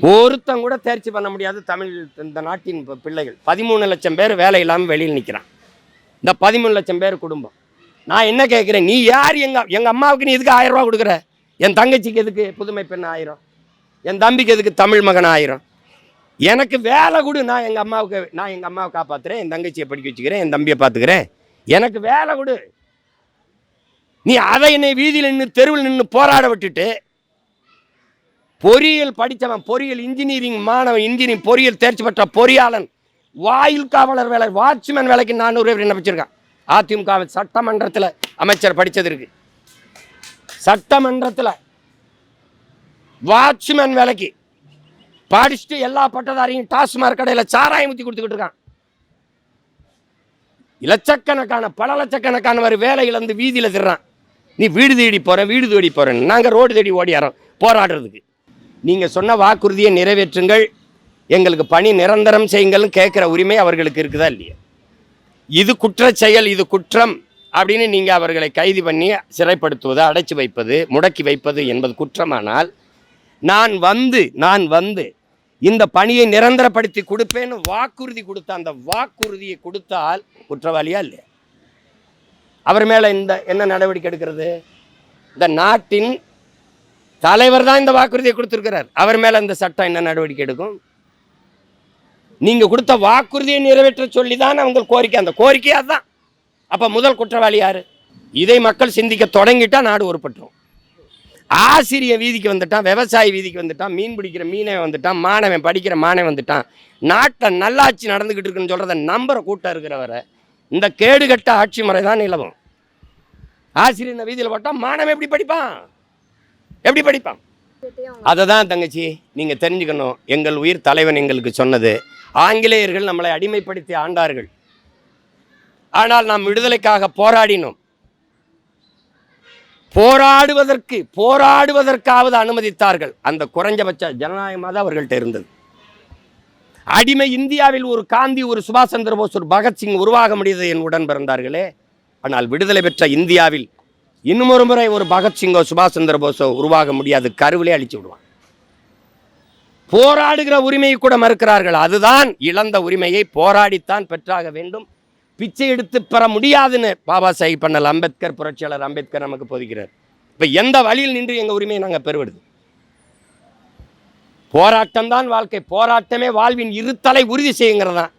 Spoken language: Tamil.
ஒருத்தன் கூட தேர்ச்சி பண்ண முடியாது தமிழ் இந்த நாட்டின் பிள்ளைகள். பதிமூணு லட்சம் பேர் வேலை இல்லாமல் வெளியில் நிற்கிறான் இந்த பதிமூணு லட்சம் பேர் குடும்பம். நான் என்ன கேட்குறேன் நீ யார்? எங்கள் எங்கள் அம்மாவுக்கு நீ எதுக்கு ஆயிரம் ரூபா கொடுக்குற? என் தங்கச்சிக்கு எதுக்கு? புதுமை பெண் ஆயிரம். என் தம்பிக்கு எதுக்கு? தமிழ் மகன் ஆயிரம். எனக்கு வேலை கொடு. நான் எங்கள் அம்மாவுக்கு நான் எங்கள் அம்மாவை காப்பாற்றுறேன் என் தங்கச்சியை படிக்க வச்சுக்கிறேன். என் தம்பியை பார்த்துக்கிறேன் எனக்கு வேலை கொடு. நீ அதை என்னை வீதியில் நின்று தெருவில் நின்று போராட விட்டுட்டு பொறியியல் படித்தவன் பொறியியல் இன்ஜினியரிங் மாணவன் இன்ஜினியரிங் பொறியியல் தேர்ச்சி பெற்ற பொறியாளன் வாயில் காவலர் வேலை வாட்ச்மேன் வேலைக்கு நானூறு பேர் விண்ணப்பிச்சிருக்கான் அதிமுக சட்டமன்றத்தில் அமைச்சர் படித்தது இருக்கு. சட்டமன்றத்தில் வாட்ச்மேன் வேலைக்கு படிச்சுட்டு எல்லா பட்டதாரியும் டாஸ்மாக் கடையில் சாராயம் ஊற்றி கொடுத்துக்கிட்டு இருக்கான். லட்சக்கணக்கான பல லட்சக்கணக்கானவர் வேலை இழந்து வீதியில் திடுறான் நீ வீடு தேடி போகிறேன் வீடு தேடி போகிறேன் நாங்கள் ரோடு தேடி ஓடியாரோம் போராடுறதுக்கு. நீங்கள் சொன்ன வாக்குறுதியை நிறைவேற்றுங்கள். எங்களுக்கு பணி நிரந்தரம் செய்யுங்கள்னு கேட்குற உரிமை அவர்களுக்கு இருக்குதா இல்லையா? இது குற்ற செயல் இது குற்றம் அப்படின்னு நீங்கள் அவர்களை கைது பண்ணி சிறைப்படுத்துவது அடைச்சி வைப்பது முடக்கி வைப்பது என்பது குற்றமானால் நான் வந்து நான் வந்து இந்த பணியை நிரந்தரப்படுத்தி கொடுப்பேன்னு வாக்குறுதி கொடுத்த அந்த வாக்குறுதியை கொடுத்தால் குற்றவாளியா இல்லையா? அவர் மேலே இந்த என்ன நடவடிக்கை எடுக்கிறது? இந்த நாட்டின் தலைவர் தான் இந்த வாக்குறுதியை கொடுத்துருக்கிறார். அவர் மேலே இந்த சட்டம் என்ன நடவடிக்கை எடுக்கும்? நீங்கள் கொடுத்த வாக்குறுதியை நிறைவேற்ற சொல்லி தான் அவங்க கோரிக்கை. அந்த கோரிக்கை அதுதான். அப்போ முதல் குற்றவாளி யார்? இதை மக்கள் சிந்திக்க தொடங்கிட்டா நாடு ஒருப்பட்டுரும் ஆசிரிய வீதிக்கு வந்துட்டான் விவசாயி வீதிக்கு வந்துட்டான் மீன் பிடிக்கிற மீனவன் வந்துட்டான் மாணவன் படிக்கிற மாணவன் வந்துட்டான். நாட்டை நல்லாட்சி நடந்துக்கிட்டு இருக்குன்னு சொல்கிறத நம்புற கூட்டம் இருக்கிறவரை இந்த கேடுகட்ட ஆட்சி முறை தான் நிலவும். ஆசிரியர் இந்த வீதியில் போட்டால் மாணவன் எப்படி படிப்பான்? எப்படி படிப்பான்? அதை தான் தங்கச்சி நீங்கள் தெரிஞ்சுக்கணும். எங்கள் உயிர் தலைவன் எங்களுக்கு சொன்னது. ஆங்கிலேயர்கள் நம்மளை அடிமைப்படுத்தி ஆண்டார்கள். ஆனால் நாம் விடுதலைக்காக போராடினோம். போராடுவதற்கு போராடுவதற்காவது அனுமதித்தார்கள். அந்த குறைஞ்சபட்ச ஜனநாயகமாக தான் அவர்கள்ட்ட இருந்தது. அடிமை இந்தியாவில் ஒரு காந்தி ஒரு சுபாஷ் சந்திர போஸ் ஒரு பகத்சிங் உருவாக முடியுது என் உடன் பிறந்தார்களே. ஆனால் விடுதலை பெற்ற இந்தியாவில் இன்னும் ஒரு முறை ஒரு பகத்சிங்கோ சுபாஷ் சந்திர போஸோ உருவாக முடியாது. கருவிலே அழிச்சு விடுவான். போராடுகிற உரிமையை கூட மறுக்கிறார்கள். அதுதான் இழந்த உரிமையை போராடித்தான் பெற்றாக வேண்டும். பிச்சை எடுத்து பெற முடியாதுன்னு பாபா சாஹிப் பண்ணல் அம்பேத்கர் புரட்சியாளர் அம்பேத்கர் நமக்கு போதிக்கிறார். இப்போ எந்த வழியில் நின்று எங்கள் உரிமையை நாங்கள் பெறுவது? போராட்டம் தான் வாழ்க்கை. போராட்டமே வாழ்வின் இருத்தலை உறுதி செய்யுங்கிறது தான்